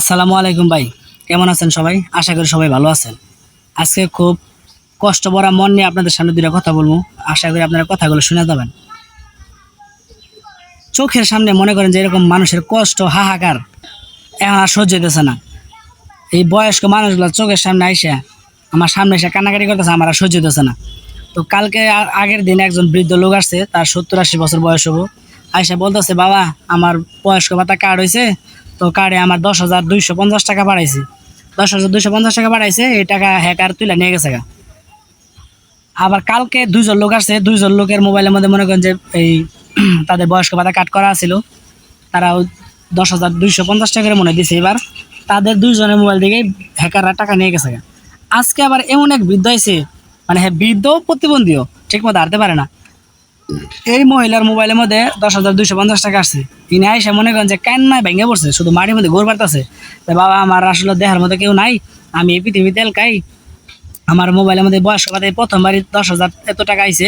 আসসালামু আলাইকুম ভাই, কেমন আছেন সবাই? আশা করি সবাই ভালো আছেন। আজকে খুব কষ্ট ভরা মন নিয়ে আপনাদের সামনে দুটো কথা বলব। আশা করি আপনারা কথাগুলো শুনে যাবেন। চোখের সামনে মনে করেন যে এরকম মানুষের কষ্ট হাহাকার, এখন আর সহ্য হইতেছে না। এই বয়স্ক মানুষগুলো চোখের সামনে আইসা, আমার সামনে এসে কান্নাকাটি করতেছে, আমার আর সহ্য হইতেছে না। তো কালকে আগের দিন একজন বৃদ্ধ লোক আসছে, তার সত্তর আশি বছর বয়স হব। আইসা বলতেছে, বাবা, আমার বয়স্ক ভাতা কার্ড হয়েছে তো কার্ডে আমার দশ হাজার দুইশো পঞ্চাশ টাকা বাড়াইছে। দশ হাজার দুইশো পঞ্চাশ টাকা বাড়াইছে, এই টাকা হ্যাকার তুলে নিয়ে গেছে গা। আবার কালকে দুইজন লোক আসছে, দুইজন লোকের মোবাইলের মধ্যে মনে করেন যে এই তাদের বয়স্ক ভাতা কাট করা ছিল তারা দশ হাজার দুইশো পঞ্চাশ টাকার মনে দিছে এবার। তাদের দুইজনের মোবাইল থেকে হ্যাকাররা টাকা নিয়ে গেছে। আজকে আবার এমন এক বৃদ্ধ হয়েছে মানে হ্যাঁ বৃদ্ধ প্রতিবন্ধীও ঠিক মতো হারতে পারে না। এই মহিলার মোবাইলের মধ্যে দশ হাজার দুইশো পঞ্চাশ টাকা আসছে। তিনি আইসা মনে করেন যে কান্নায় ভেঙে পড়ছে, শুধু মাটির মধ্যে গোর পারতেছে বাবা, আমার আসলে দেখার মধ্যে কেউ নাই, আমি এই পৃথিবীতে এলকাই আমার মোবাইলের মধ্যে বয়স্ক ভাতায় প্রথমবারই দশ হাজার এত টাকা আইছে,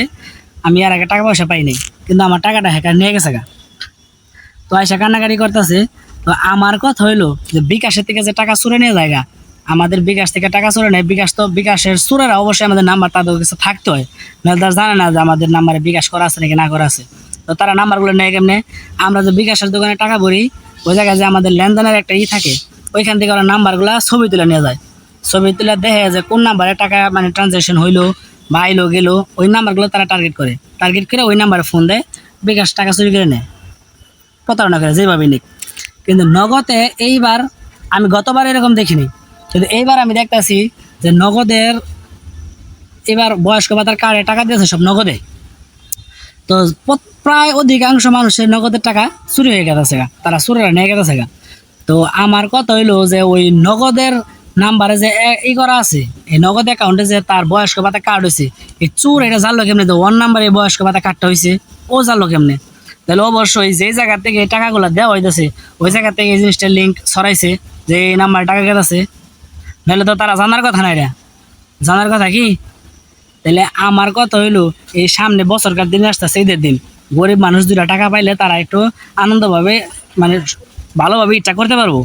আমি আর আগে টাকা পয়সা পাইনি, কিন্তু আমার টাকাটা হ্যাকার নিয়ে গেছে গা। তো আইসা কান্নাকাটি করতেছে, তো আমার কথা হইল যে বিকাশের থেকে যে টাকা চুরে নিয়ে যায় আমাদের বিকাশ থেকে টাকা চুরে নেয়। বিকাশ তো বিকাশের চুরেরা অবশ্যই আমাদের নাম্বার তাদের কাছে থাকতে হয়। নাহলে তারা জানে না যে আমাদের নাম্বারে বিকাশ করা আছে নাকি না করা আছে। তো তারা নাম্বারগুলো নেয় কেমনে? আমরা যে বিকাশের দোকানে টাকা ভরি, ওই জায়গায় যে আমাদের লেনদেনের একটা ই থাকে, ওইখান থেকে ওরা নাম্বারগুলো ছবি তুলে নিয়ে যায়। ছবি তুলে দেখে যে কোন নাম্বারে টাকা মানে ট্রানজ্যাকশন হইল বা আইলো, গেলো, ওই নাম্বারগুলো তারা টার্গেট করে। টার্গেট করে ওই নাম্বারে ফোন দেয়, বিকাশ টাকা চুরি করে নেয়। প্রতারণা করে যেভাবে নিক। কিন্তু নগদে এইবার আমি গতবার এরকম দেখিনি। কিন্তু এইবার আমি দেখতাছি যে নগদের এবার বয়স্ক ভাতার কার্ডে টাকা দিয়েছে সব নগদে। তো প্রায় অধিকাংশ মানুষের নগদের টাকা চুরি হয়ে গেছে তারা চুরেরা নিয়ে গেছে তো আমার কথা হইল যে ওই নগদের নাম্বারে যে ই করা আছে, এই নগদ অ্যাকাউন্টে যে তার বয়স্ক ভাতা কার্ড হয়েছে এই চুর এটা জানলো কেমনে? তো ওয়ান নাম্বারে বয়স্ক ভাতা কার্ডটা হয়েছে ও জানলো কেমনে? তাহলে অবশ্যই যে জায়গা থেকে এই টাকাগুলো দেওয়া হইতেছে, ওই জায়গা থেকে এই জিনিসটার লিঙ্ক সরাইছে যে এই নাম্বার টাকা গেছে নাহলে তো তারা জানার কথা নাই রে। জানার কথা কি? তাহলে আমার কথা হইল এই সামনে বছরকার দিন আসতেছে ঈদের দিন। গরিব মানুষ দুটা টাকা পাইলে তারা একটু আনন্দভাবে মানে ভালোভাবে ইচ্ছা করতে পারব।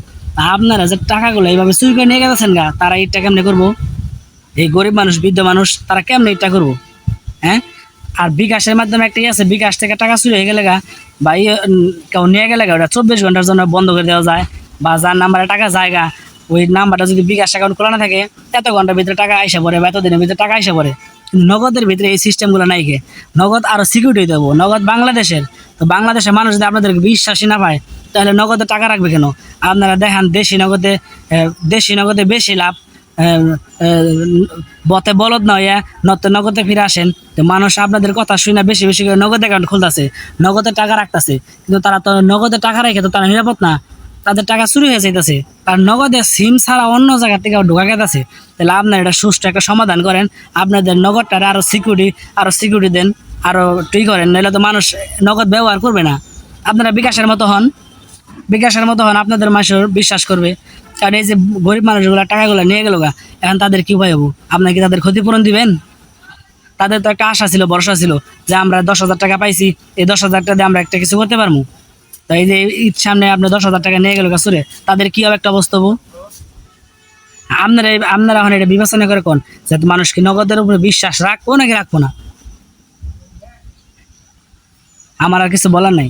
আপনারা যে টাকাগুলো এইভাবে চুরি করে নিয়ে গেছেন গা তারা ইটটা কেমনে করব? এই গরিব মানুষ বৃদ্ধ মানুষ তারা কেমনে ইটটা করব? হ্যাঁ? আর বিকাশের মাধ্যমে একটা ইয়ে আছে বিকাশ থেকে টাকা চুরি হয়ে গেলে গা বা ইয়ে, কেউ নিয়ে গেলে গা ওটা চব্বিশ ঘণ্টার জন্য বন্ধ করে দেওয়া যায় বা যার নাম্বারে টাকা জায়গা ওই নাম্বারটা যদি বিকাশ অ্যাকাউন্ট খোলা না থাকে, এত ঘণ্টার ভিতরে টাকা আইসা পড়ে বা এত দিনের ভিতরে টাকা আইসা পড়ে। কিন্তু নগদের ভিতরে এই সিস্টেমগুলো নাই কে নগদ আরও সিকিউরিটি দেবো নগদ বাংলাদেশের। তো বাংলাদেশের মানুষ যদি আপনাদেরকে বিশ্বাসই না পায়, তাহলে নগদে টাকা রাখবে কেন? আপনারা দেখান দেশি নগদে দেশি নগদে বেশি লাভ বতে বলদ নয় নত নগদে ফিরে আসেন। তো মানুষ আপনাদের কথা শুনে বেশি বেশি করে নগদ অ্যাকাউন্ট খুলতেছে। নগদে টাকা রাখতেছে। কিন্তু তারা তো নগদে টাকা রেখে তো তারা নিরাপদ না। তাদের টাকা চুরি হয়ে যাইতেছে। তার নগদে সিম ছাড়া অন্য জায়গা থেকে ঢোকা গেছে তাহলে আপনার এটা সুষ্ঠু একটা সমাধান করেন। আপনাদের নগদটা আরও সিকিউরিটি আরও সিকিউরিটি দেন আরও টুই করেন। নাহলে তো মানুষ নগদ ব্যবহার করবে না। আপনারা বিকাশের মতো হন। বিকাশের মতো হন, আপনাদের মানুষের বিশ্বাস করবে। কারণ এই যে গরিব মানুষগুলো টাকাগুলো নিয়ে গেল গা, এখন তাদের কী উপায় হব? আপনার কি তাদের ক্ষতিপূরণ দিবেন? তাদের তো একটা আশা ছিল, ভরসা ছিল যে আমরা দশ হাজার টাকা পাইছি, এই দশ হাজার টাকা দিয়ে আমরা একটা কিছু করতে পারব। তো এই যে ঈদ সামনে আপনার দশ হাজার টাকা নিয়ে গেল কাছুরে তাদের কি হবে একটা অবস্থা আপনারা আপনারা এখন এটা বিবেচনা করে কোন? যে মানুষ কি নগদের উপরে বিশ্বাস রাখব নাকি রাখব না? আমার আর কিছু বলার নাই।